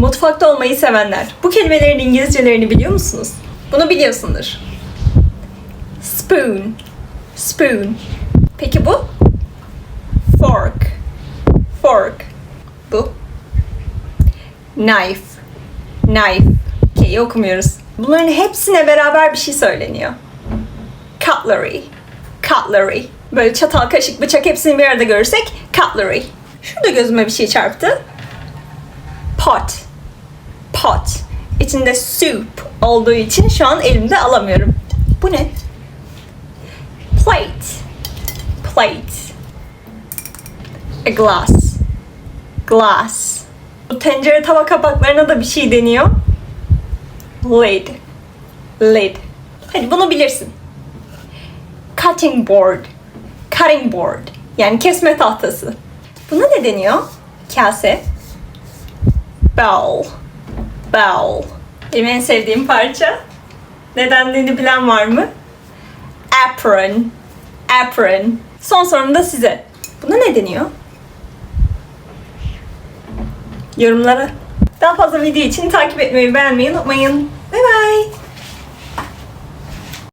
Mutfakta olmayı sevenler. Bu kelimelerin İngilizcelerini biliyor musunuz? Bunu biliyorsundur. Spoon. Spoon. Peki bu? Fork. Fork. Bu? Knife. Knife. K'yi okumuyoruz. Bunların hepsine beraber bir şey söyleniyor. Cutlery. Cutlery. Böyle çatal, kaşık, bıçak hepsini bir arada görürsek cutlery. Şurada gözüme bir şey çarptı. Pot. Pot. İçinde soup olduğu için şu an elimde alamıyorum. Bu ne? Plate. Plate. A glass. Glass. Bu tencere tava kapaklarına da bir şey deniyor. Lid. Lid. Hadi bunu bilirsin. Cutting board. Cutting board. Yani kesme tahtası. Buna ne deniyor? Kase. Bowl. Bowl. Benim en sevdiğim parça. Nedenlerini bilen var mı? Apron. Apron. Son sorum da size. Buna ne deniyor? Yorumlara. Daha fazla video için takip etmeyi beğenmeyi unutmayın. Bye bye.